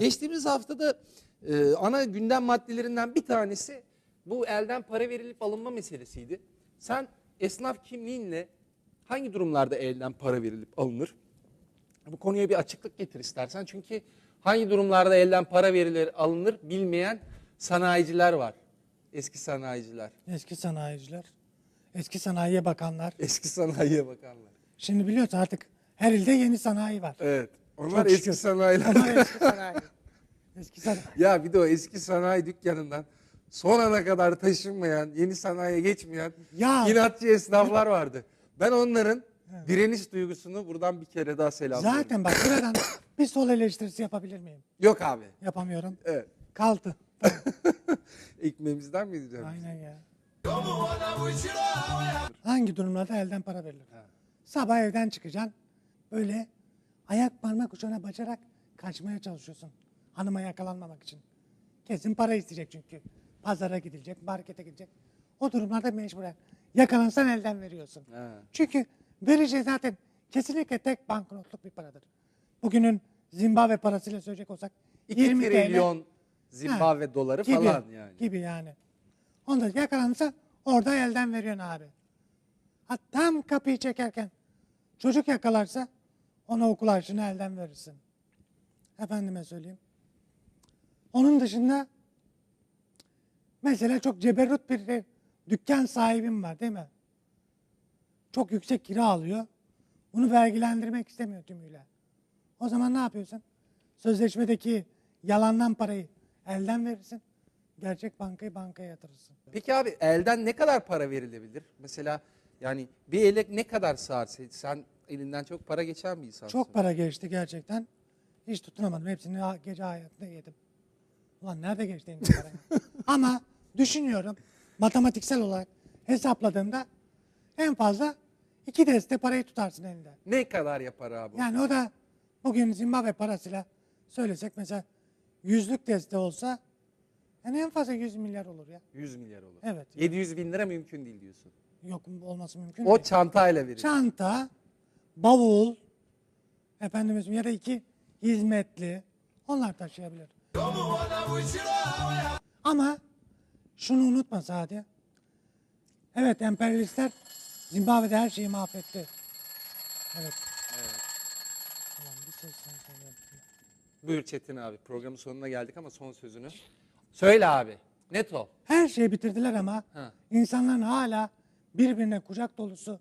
Geçtiğimiz haftada e, ana gündem maddelerinden bir tanesi bu elden para verilip alınma meselesiydi. Sen esnaf kimliğinle hangi durumlarda elden para verilip alınır? Bu konuya bir açıklık getir istersen. Çünkü hangi durumlarda elden para verilir alınır bilmeyen sanayiciler var. Eski sanayiciler. Eski sanayiciler, eski sanayiye bakanlar. Eski sanayiye bakanlar. Şimdi biliyorsun artık her ilde yeni sanayi var. Evet. Onlar Çok eski şükür. sanayiler. Onlar eski sanayi. Eski sanayi. Ya bir de o eski sanayi dükkanından son ana kadar taşınmayan, yeni sanayiye geçmeyen Ya. inatçı esnaflar vardı. Ben onların direniş duygusunu buradan bir kere daha selamlıyorum. Zaten bak buradan bir sol eleştirisi yapabilir miyim? Yok abi. Yapamıyorum. Evet. Kaldı. Ekmeğimizden mi yiyeceğiz? Aynen ya. Hangi durumlarda elden para verilir? Sabah evden çıkacaksın. Böyle ayak parmak ucuna bacarak kaçmaya çalışıyorsun. Hanıma yakalanmamak için. Kesin para isteyecek çünkü. Pazara gidilecek, markete gidecek. O durumlarda mecburen. Yakalansan elden veriyorsun. Ha. Çünkü vereceği zaten kesinlikle tek banknotluk bir paradır. Bugünün Zimbabwe parasıyla söyleyecek olsak 2 20 TL trilyon Zimbabwe doları gibi, falan yani. Gibi yani. Onda yakalanırsa orada elden veriyorsun abi. Ha, tam kapıyı çekerken çocuk yakalarsa ona okul harcını elden verirsin. Efendime söyleyeyim. Onun dışında mesela çok ceberrut bir dükkan sahibim var değil mi? Çok yüksek kira alıyor. Bunu vergilendirmek istemiyor tümüyle. O zaman ne yapıyorsun? Sözleşmedeki yalandan parayı elden verirsin. Gerçek bankayı bankaya yatırırsın. Peki abi elden ne kadar para verilebilir? Mesela yani bir ele ne kadar sığar? Sen elinden çok para geçen bir insansın. Çok para geçti gerçekten. Hiç tutunamadım. Hepsini ha- gece hayatında yedim. Ulan nerede geçti benim para? Ama düşünüyorum matematiksel olarak hesapladığımda en fazla iki deste parayı tutarsın elinde. Ne kadar yapar abi? Yani o da bugün Zimbabwe parasıyla söylesek mesela yüzlük deste olsa yani en fazla 100 milyar olur ya. 100 milyar olur. Evet. 700 bin lira mümkün değil diyorsun. Yok olması mümkün O değil. çantayla verir. Çanta, bavul, efendim ya da iki hizmetli onlar taşıyabilir. Ama şunu unutma Sadi. Evet emperyalistler Zimbabwe'de her şeyi mahvetti. Evet. Tamam bir söz. Buyur Çetin abi. Programın sonuna geldik ama son sözünü. Söyle abi. Net ol. Her şeyi bitirdiler ama Ha. insanların hala birbirine kucak dolusu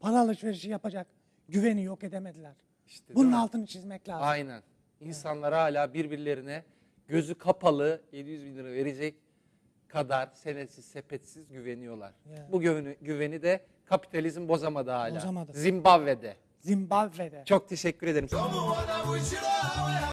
para alışverişi yapacak güveni yok edemediler. İşte değil Bunun mi? altını çizmek lazım. Aynen. İnsanlar hala birbirlerine gözü kapalı 700 bin lira verecek kadar senetsiz sepetsiz güveniyorlar. Ya. Bu güveni, güveni de kapitalizm bozamadı hala. Bozamadı. Zimbabwe'de. Zimbabwe'de. Çok teşekkür ederim.